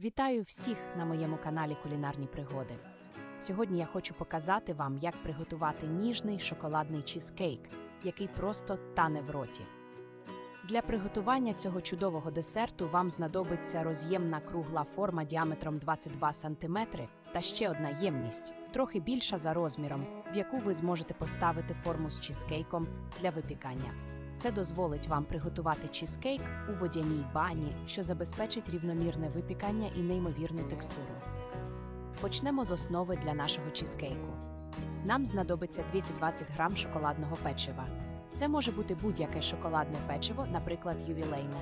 Вітаю всіх на моєму каналі Кулінарні пригоди. Сьогодні я хочу показати вам, як приготувати ніжний шоколадний чізкейк, який просто тане в роті. Для приготування цього чудового десерту вам знадобиться роз'ємна кругла форма діаметром 22 см та ще одна ємність, трохи більша за розміром, в яку ви зможете поставити форму з чізкейком для випікання. Це дозволить вам приготувати чізкейк у водяній бані, що забезпечить рівномірне випікання і неймовірну текстуру. Почнемо з основи для нашого чізкейку. Нам знадобиться 220 грам шоколадного печива. Це може бути будь-яке шоколадне печиво, наприклад, ювілейне.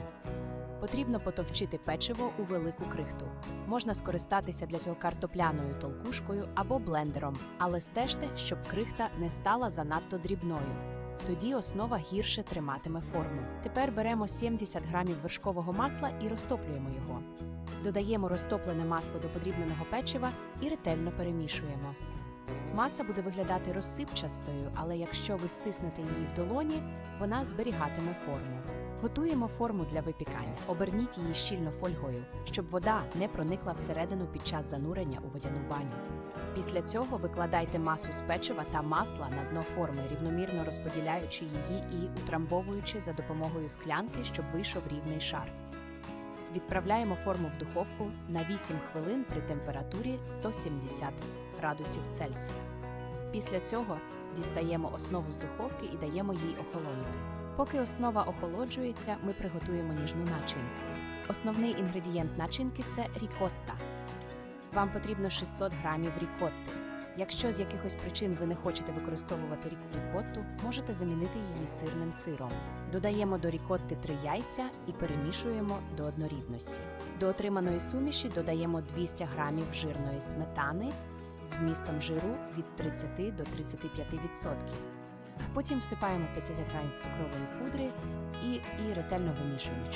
Потрібно потовчити печиво у велику крихту. Можна скористатися для цього картопляною толкушкою або блендером, але стежте, щоб крихта не стала занадто дрібною. Тоді основа гірше триматиме форму. Тепер беремо 70 грамів вершкового масла і розтоплюємо його. Додаємо розтоплене масло до подрібненого печива і ретельно перемішуємо. Маса буде виглядати розсипчастою, але якщо ви стиснете її в долоні, вона зберігатиме форму. Готуємо форму для випікання. Оберніть її щільно фольгою, щоб вода не проникла всередину під час занурення у водяну баню. Після цього викладайте масу з печива та масла на дно форми, рівномірно розподіляючи її і утрамбовуючи за допомогою склянки, щоб вийшов рівний шар. Відправляємо форму в духовку на 8 хвилин при температурі 170 градусів Цельсія. Після цього дістаємо основу з духовки і даємо їй охолонути. Поки основа охолоджується, ми приготуємо ніжну начинку. Основний інгредієнт начинки це рікотта. Вам потрібно 600 грамів рікотти. Якщо з якихось причин ви не хочете використовувати рік- рікотту, можете замінити її сирним сиром. Додаємо до рікотти 3 яйця і перемішуємо до однорідності. До отриманої суміші додаємо 200 грамів жирної сметани з вмістом жиру від 30 до 35%. Потім всипаємо 50 грамів цукрової пудри і, і ретельно вимішуємо.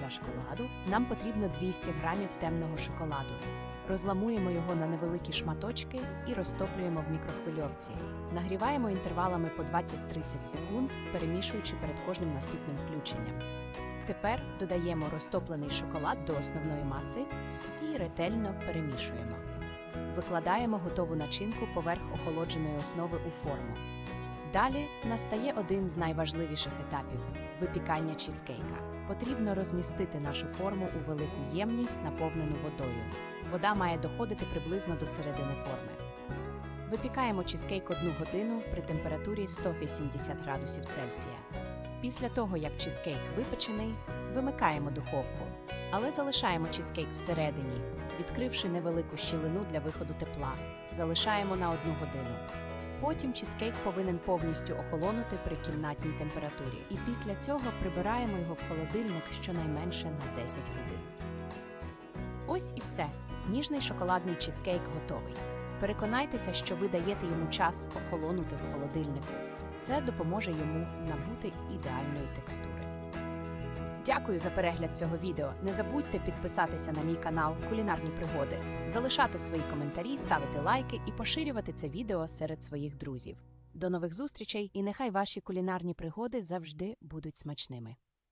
Для шоколаду нам потрібно 200 грамів темного шоколаду. Розламуємо його на невеликі шматочки і розтоплюємо в мікрохвильовці. Нагріваємо інтервалами по 20-30 секунд, перемішуючи перед кожним наступним включенням. Тепер додаємо розтоплений шоколад до основної маси і ретельно перемішуємо. Викладаємо готову начинку поверх охолодженої основи у форму. Далі настає один з найважливіших етапів випікання чізкейка. Потрібно розмістити нашу форму у велику ємність, наповнену водою. Вода має доходити приблизно до середини форми. Випікаємо чізкейк одну годину при температурі 180 градусів Цельсія. Після того, як чізкейк випечений, вимикаємо духовку, але залишаємо чізкейк всередині, відкривши невелику щілину для виходу тепла. Залишаємо на одну годину. Потім чізкейк повинен повністю охолонути при кімнатній температурі, і після цього прибираємо його в холодильник щонайменше на 10 годин. Ось і все. Ніжний шоколадний чізкейк готовий. Переконайтеся, що ви даєте йому час охолонути в холодильнику. Це допоможе йому набути ідеальної текстури. Дякую за перегляд цього відео. Не забудьте підписатися на мій канал Кулінарні пригоди, залишати свої коментарі, ставити лайки і поширювати це відео серед своїх друзів. До нових зустрічей і нехай ваші кулінарні пригоди завжди будуть смачними.